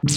Ang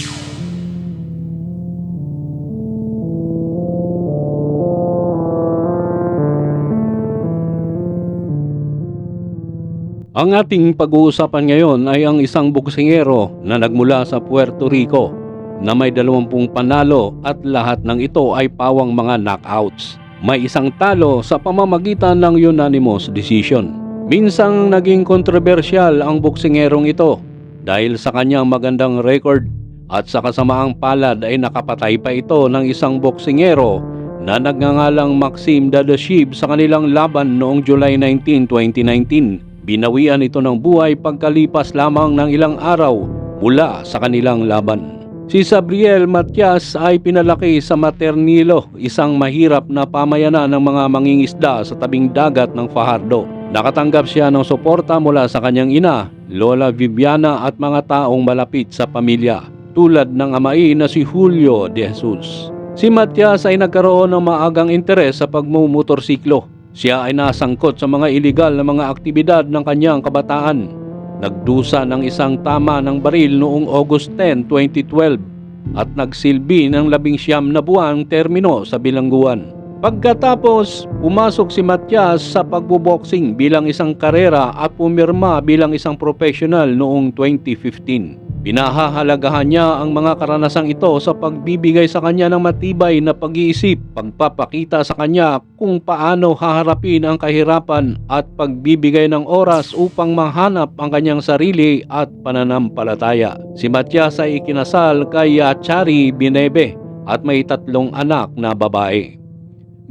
ating pag-uusapan ngayon ay ang isang boksingero na nagmula sa Puerto Rico na may 20 panalo at lahat ng ito ay pawang mga knockouts. May isang talo sa pamamagitan ng unanimous decision. Minsang naging kontrobersyal ang boksingerong ito dahil sa kanyang magandang record at sa kasamaang palad ay nakapatay pa ito ng isang boksingero na nagngangalang Maxim Dadashib sa kanilang laban noong July 19, 2019. Binawian ito ng buhay pagkalipas lamang ng ilang araw mula sa kanilang laban. Si Sabriel Matias ay pinalaki sa Maternilo, isang mahirap na pamayanan ng mga mangingisda sa tabing dagat ng Fajardo. Nakatanggap siya ng suporta mula sa kanyang ina, Lola Viviana at mga taong malapit sa pamilya, tulad ng amai na si Julio de Jesus. Si Matias ay nagkaroon ng maagang interes sa pagmumotorsiklo. Siya ay nasangkot sa mga iligal na mga aktibidad ng kanyang kabataan. Nagdusa ng isang tama ng baril noong August 10, 2012 at nagsilbi ng labing siyam na buwang termino sa bilangguan. Pagkatapos, pumasok si Matias sa pagboboxing bilang isang karera at pumirma bilang isang professional noong 2015. Pinahahalagahan niya ang mga karanasang ito sa pagbibigay sa kanya ng matibay na pag-iisip, pagpapakita sa kanya kung paano haharapin ang kahirapan at pagbibigay ng oras upang mahanap ang kanyang sarili at pananampalataya. Si Matias ay ikinasal kay Achari Binebe at may tatlong anak na babae.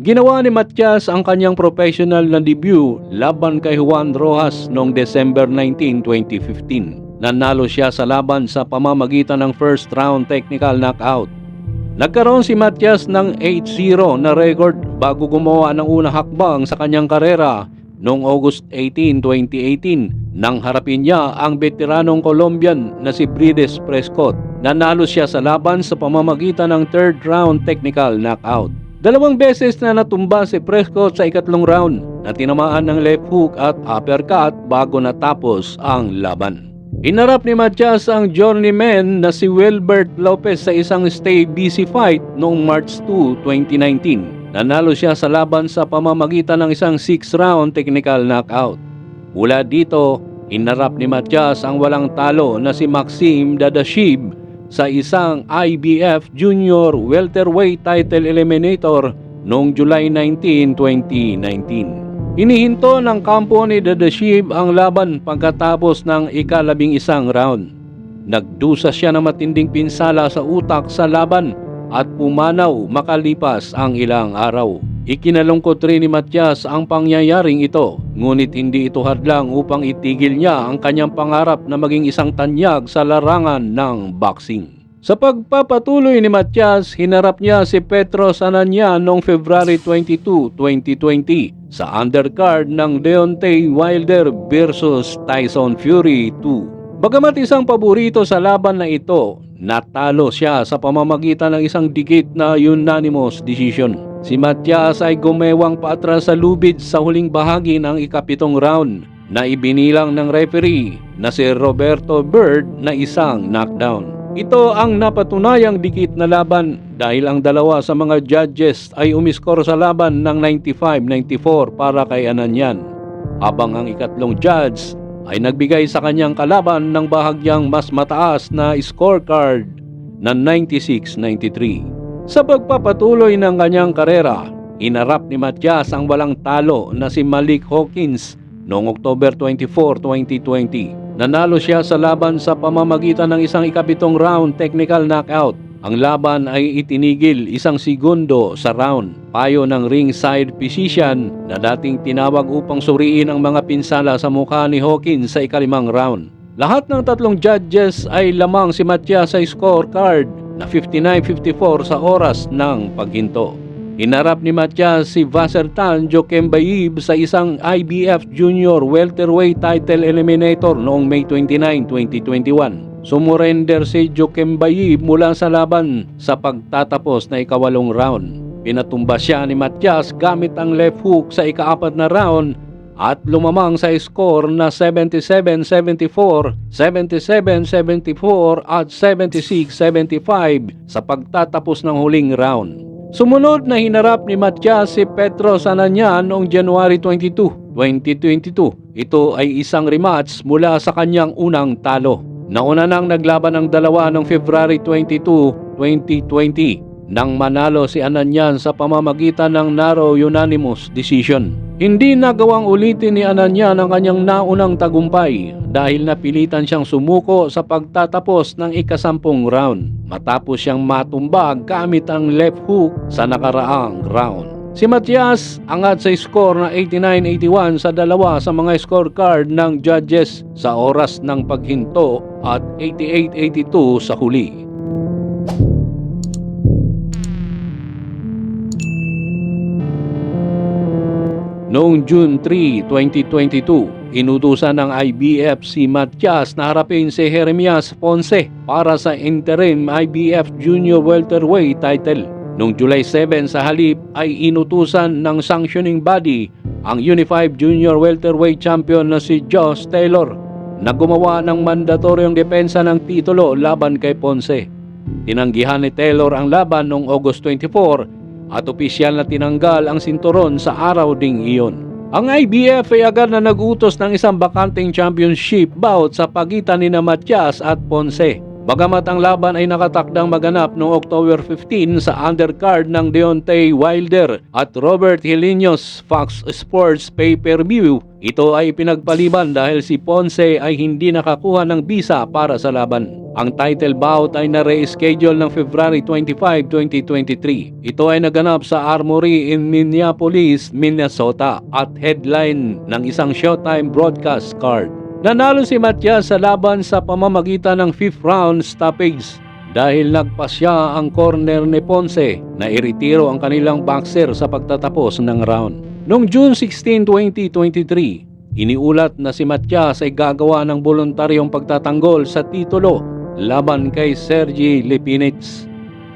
Ginawa ni Matias ang kanyang professional na debut laban kay Juan Rojas noong December 19, 2015. Nanalo siya sa laban sa pamamagitan ng first round technical knockout. Nagkaroon si Matias ng 8-0 na record bago gumawa ng unang hakbang sa kanyang karera noong August 18, 2018 nang harapin niya ang veteranong Colombian na si Brides Prescott. Nanalo siya sa laban sa pamamagitan ng third round technical knockout. Dalawang beses na natumba si Prescott sa ikatlong round na tinamaan ng left hook at uppercut bago natapos ang laban. Inarap ni Matias ang journeyman na si Wilbert Lopez sa isang stay busy fight noong March 2, 2019. Nanalo siya sa laban sa pamamagitan ng isang 6-round technical knockout. Mula dito, inarap ni Matias ang walang talo na si Maxim Dadashib sa isang IBF Junior Welterweight Title Eliminator noong July 19, 2019. Hinihinto ng kampo ni Dadashib ang laban pagkatapos ng ikalabing isang round. Nagdusa siya ng matinding pinsala sa utak sa laban at pumanaw makalipas ang ilang araw. Ikinalungkot rin ni Matias ang pangyayaring ito, ngunit hindi ito hadlang upang itigil niya ang kanyang pangarap na maging isang tanyag sa larangan ng boxing. Sa pagpapatuloy ni Matias, hinarap niya si Petros Ananya noong February 22, 2020 sa undercard ng Deontay Wilder versus Tyson Fury 2. Bagamat isang paborito sa laban na ito, natalo siya sa pamamagitan ng isang dikit na unanimous decision. Si Matias ay gumewang paatras sa lubid sa huling bahagi ng ikapitong round na ibinilang ng referee na si Roberto Bird na isang knockdown. Ito ang napatunayang dikit na laban dahil ang dalawa sa mga judges ay umiskor sa laban ng 95-94 para kay Ananyan. Habang ang ikatlong judge ay nagbigay sa kanyang kalaban ng bahagyang mas mataas na scorecard na 96-93. Sa pagpapatuloy ng kanyang karera, inarap ni Matias ang walang talo na si Malik Hawkins noong October 24, 2020. Nanalo siya sa laban sa pamamagitan ng isang ikapitong round technical knockout. Ang laban ay itinigil isang segundo sa round. Payo ng ringside physician na dating tinawag upang suriin ang mga pinsala sa mukha ni Hawkins sa ikalimang round. Lahat ng tatlong judges ay lamang si Matias sa scorecard na 59-54 sa oras ng paghinto. Hinarap ni Matias si Vasertan Jokembayib sa isang IBF Junior Welterweight Title Eliminator noong May 29, 2021. Sumurrender si Jokembayib mula sa laban sa pagtatapos na ikawalong round. Pinatumba siya ni Matias gamit ang left hook sa ikaapat na round at lumamang sa score na 77-74, 77-74 at 76-75 sa pagtatapos ng huling round. Sumunod na hinarap ni Matias si Petro Sananyan noong January 22, 2022. Ito ay isang rematch mula sa kanyang unang talo. Nauna nang naglaban ng dalawa noong February 22, 2020 nang manalo si Ananyan sa pamamagitan ng narrow unanimous decision. Hindi nagawang ulitin ni Ananyan ang kanyang naunang tagumpay dahil napilitan siyang sumuko sa pagtatapos ng ikasampung round matapos siyang matumbag gamit ang left hook sa nakaraang round. Si Matias angat sa score na 89-81 sa dalawa sa mga scorecard ng judges sa oras ng paghinto at 88-82 sa huli. Noong June 3, 2022, inutusan ng IBF si Matias na harapin si Jeremias Ponce para sa interim IBF Junior Welterweight title. Noong July 7 sa halip ay inutusan ng sanctioning body ang Unified Junior Welterweight Champion na si Josh Taylor na gumawa ng mandatoryong depensa ng titulo laban kay Ponce. Tinanggihan ni Taylor ang laban noong August 24 at opisyal na tinanggal ang sinturon sa araw ding iyon. Ang IBF ay agad na nagutos ng isang bakanting championship bout sa pagitan ni Matias at Ponce. Bagamat ang laban ay nakatakdang maganap noong October 15 sa undercard ng Deontay Wilder at Robert Helinos Fox Sports pay-per-view, ito ay pinagpaliban dahil si Ponce ay hindi nakakuha ng bisa para sa laban. Ang title bout ay na-reschedule ng February 25, 2023. Ito ay naganap sa Armory in Minneapolis, Minnesota at headline ng isang Showtime broadcast card. Nanalo si Matias sa laban sa pamamagitan ng 5th round stoppage dahil nagpasya ang corner ni Ponce na iritiro ang kanilang boxer sa pagtatapos ng round. Noong June 16, 2023, iniulat na si Matias ay gagawa ng voluntaryong pagtatanggol sa titulo laban kay Sergi Lipinets.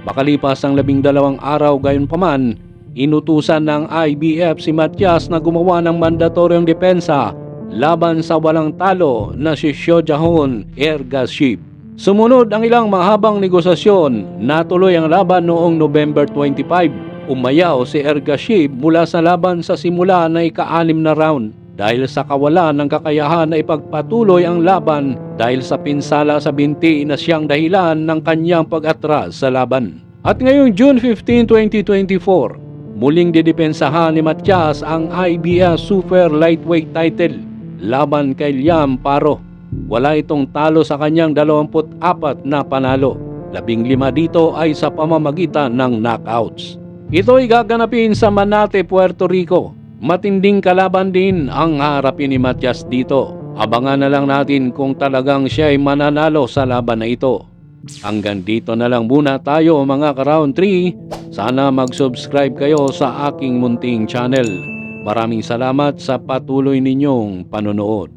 Makalipas ang labing dalawang araw gayon paman, inutusan ng IBF si Matias na gumawa ng mandatoryong depensa laban sa walang talo na si Shojahon Ergashib. Sumunod ang ilang mahabang negosasyon, natuloy ang laban noong November 25. Umayaw si Ergashib mula sa laban sa simula na ika-anim na round dahil sa kawalan ng kakayahan na ipagpatuloy ang laban dahil sa pinsala sa binti na siyang dahilan ng kanyang pag-atras sa laban. At ngayong June 15, 2024, muling didepensahan ni Matias ang IBF Super Lightweight title laban kay Liam Paro. Wala itong talo sa kanyang 24 na panalo. Labing lima dito ay sa pamamagitan ng knockouts. Ito ay gaganapin sa Manate, Puerto Rico. Matinding kalaban din ang harapin ni Matias dito. Abangan na lang natin kung talagang siya ay mananalo sa laban na ito. Hanggang dito na lang muna tayo mga ka-round 3. Sana mag-subscribe kayo sa aking munting channel. Maraming salamat sa patuloy ninyong panonood.